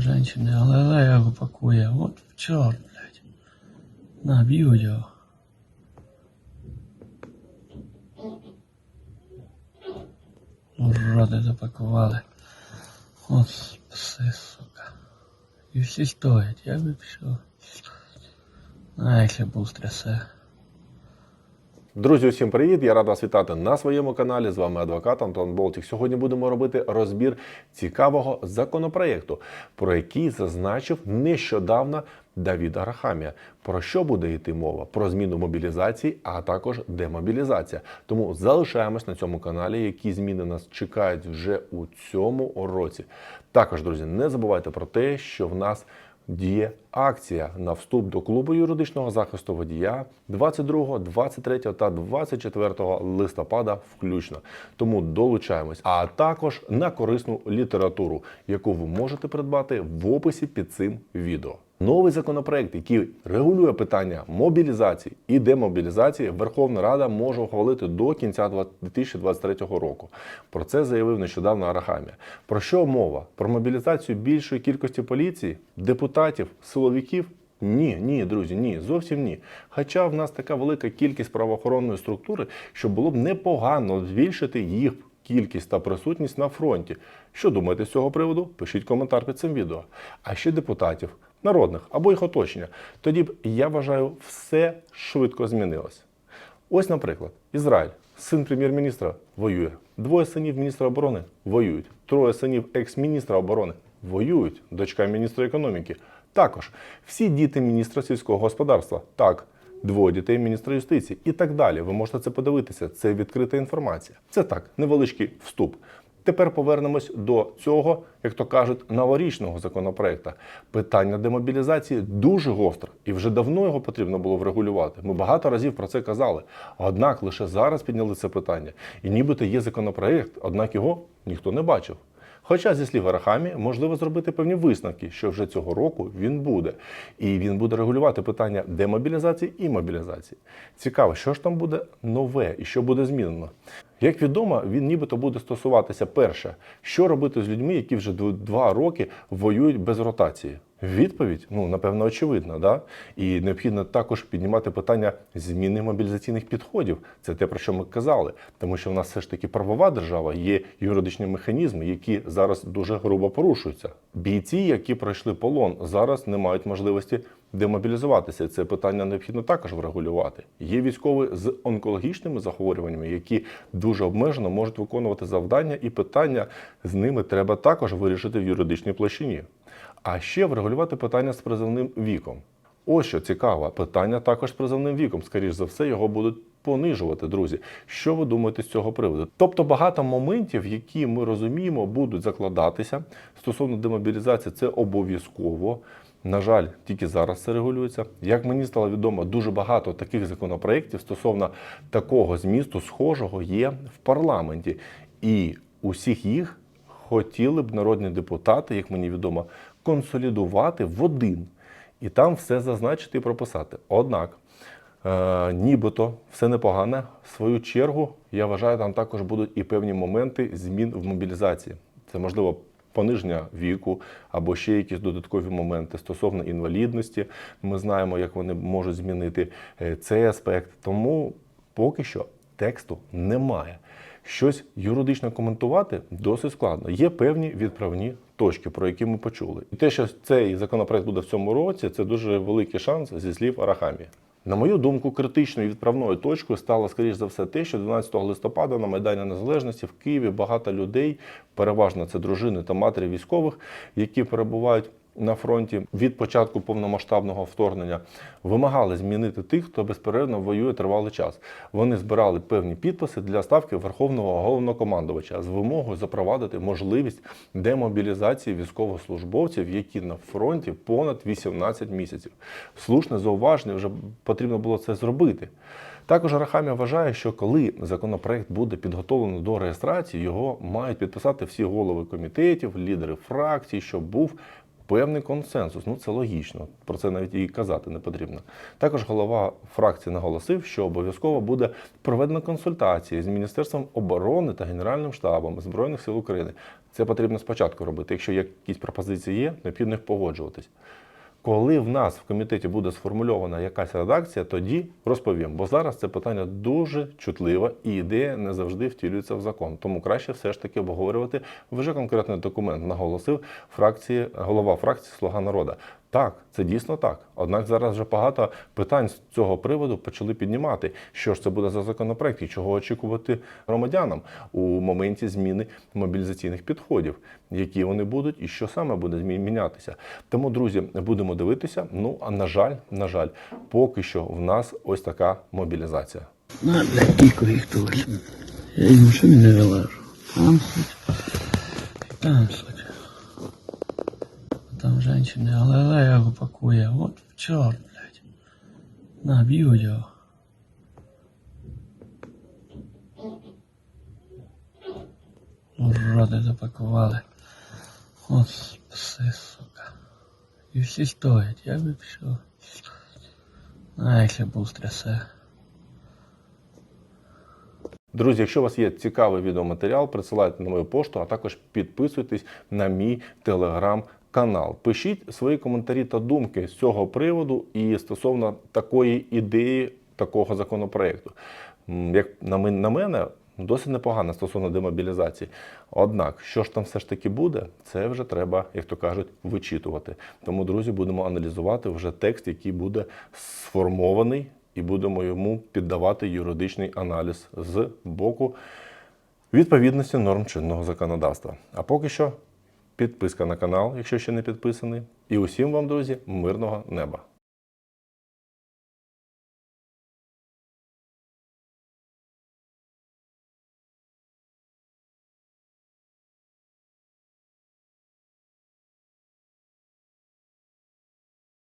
там женщини, але його пакує. От в чорт, блядь. Наб'ю його. Уроди запакували. От пси, сука. І всі стоять, я би пішов. А якщо був трясе. Друзі, усім привіт! Я рад вас вітати на своєму каналі. З вами адвокат Антон Болтік. Сьогодні будемо робити розбір цікавого законопроєкту, про який зазначив нещодавно Давід Арахамія. Про що буде йти мова? Про зміну мобілізації, а також демобілізація. Тому залишаємось на цьому каналі, які зміни нас чекають вже у цьому році. Також, друзі, не забувайте про те, що в нас діє акція на вступ до клубу юридичного захисту водія 22, 23 та 24 листопада включно. Тому долучаємось, а також на корисну літературу, яку ви можете придбати в описі під цим відео. Новий законопроект, який регулює питання мобілізації і демобілізації, Верховна Рада може ухвалити до кінця 2023 року. Про це заявив нещодавно Арахамія. Про що мова? Про мобілізацію більшої кількості поліції, депутатів, силовиків? Ні, ні, друзі, ні, зовсім ні. Хоча в нас така велика кількість правоохоронної структури, що було б непогано збільшити їх кількість та присутність на фронті. Що думаєте з цього приводу? Пишіть коментар під цим відео. А ще депутатів, народних або їх оточення. Тоді б я вважаю, все швидко змінилось. Ось, наприклад, Ізраїль, син прем'єр-міністра воює, двоє синів міністра оборони воюють, троє синів екс-міністра оборони воюють, дочка міністра економіки. Також всі діти міністра сільського господарства. Так, двоє дітей міністра юстиції і так далі. Ви можете це подивитися. Це відкрита інформація. Це так, невеличкий вступ. Тепер повернемось до цього, як то кажуть, новорічного законопроекту. Питання демобілізації дуже гостре, і вже давно його потрібно було врегулювати. Ми багато разів про це казали. Однак лише зараз підняли це питання. І нібито є законопроект, однак його ніхто не бачив. Хоча, зі слів Арахамі, можливо зробити певні висновки, що вже цього року він буде. І він буде регулювати питання демобілізації і мобілізації. Цікаво, що ж там буде нове і що буде змінено. Як відомо, він нібито буде стосуватися перше, що робити з людьми, які вже дв- два роки воюють без ротації. Відповідь, ну напевно, очевидна, да? і необхідно також піднімати питання зміни мобілізаційних підходів. Це те, про що ми казали, тому що в нас все ж таки правова держава, є юридичні механізми, які зараз дуже грубо порушуються. Бійці, які пройшли полон, зараз не мають можливості демобілізуватися. Це питання необхідно також врегулювати. Є військові з онкологічними захворюваннями, які дуже обмежено можуть виконувати завдання, і питання з ними треба також вирішити в юридичній площині. А ще врегулювати питання з призовним віком. Ось що цікаво, питання також з призовним віком. Скоріш за все, його будуть понижувати, друзі. Що ви думаєте з цього приводу? Тобто багато моментів, які ми розуміємо, будуть закладатися стосовно демобілізації, це обов'язково. На жаль, тільки зараз це регулюється. Як мені стало відомо, дуже багато таких законопроєктів стосовно такого змісту схожого є в парламенті. І усіх їх хотіли б народні депутати, як мені відомо, консолідувати в один і там все зазначити і прописати. Однак, е, нібито все непогане. В свою чергу, я вважаю, там також будуть і певні моменти змін в мобілізації. Це можливо. Пониження віку або ще якісь додаткові моменти стосовно інвалідності. Ми знаємо, як вони можуть змінити е, цей аспект. Тому поки що тексту немає. Щось юридично коментувати досить складно. Є певні відправні точки, про які ми почули. І те, що цей законопроект буде в цьому році, це дуже великий шанс зі слів Арахамі. На мою думку, критичною відправною точкою стало, скоріш за все, те, що 12 листопада на Майдані Незалежності в Києві багато людей, переважно це дружини та матері військових, які перебувають на фронті від початку повномасштабного вторгнення, вимагали змінити тих, хто безперервно воює тривалий час. Вони збирали певні підписи для ставки Верховного головнокомандувача з вимогою запровадити можливість демобілізації військовослужбовців, які на фронті понад 18 місяців. Слушне зауваження вже потрібно було це зробити. Також Рахамія вважає, що коли законопроект буде підготовлено до реєстрації, його мають підписати всі голови комітетів, лідери фракцій, щоб був певний консенсус. Ну це логічно. Про це навіть і казати не потрібно. Також голова фракції наголосив, що обов'язково буде проведено консультації з Міністерством оборони та Генеральним штабом Збройних сил України. Це потрібно спочатку робити. Якщо якісь пропозиції є, необхідно їх погоджуватись. Коли в нас в комітеті буде сформульована якась редакція, тоді розповім. Бо зараз це питання дуже чутливе і ідея не завжди втілюється в закон. Тому краще все ж таки обговорювати вже конкретний документ, наголосив фракції, голова фракції Слуга народу. Так, це дійсно так. Однак зараз вже багато питань з цього приводу почали піднімати. Що ж це буде за законопроект і чого очікувати громадянам у моменті зміни мобілізаційних підходів, які вони будуть і що саме буде мінятися. Тому, друзі, будемо дивитися. Ну а на жаль, на жаль, поки що в нас ось така мобілізація. На, їх. Я із машини не вилажу. Там суть. Там суть. Там женщини, але його пакує. От в чорт, блядь. На, б'ю його. Уроди запакували. От пси, сука. І всі стоять, я би пішов. А, якщо був трясе. Друзі, якщо у вас є цікавий відеоматеріал, присилайте на мою пошту, а також підписуйтесь на мій телеграм-канал. Пишіть свої коментарі та думки з цього приводу і стосовно такої ідеї, такого законопроекту. Як на мене, досить непогано стосовно демобілізації. Однак, що ж там все ж таки буде, це вже треба, як то кажуть, вичитувати. Тому, друзі, будемо аналізувати вже текст, який буде сформований і будемо йому піддавати юридичний аналіз з боку відповідності норм чинного законодавства. А поки що підписка на канал, якщо ще не підписаний. І усім вам, друзі, мирного неба!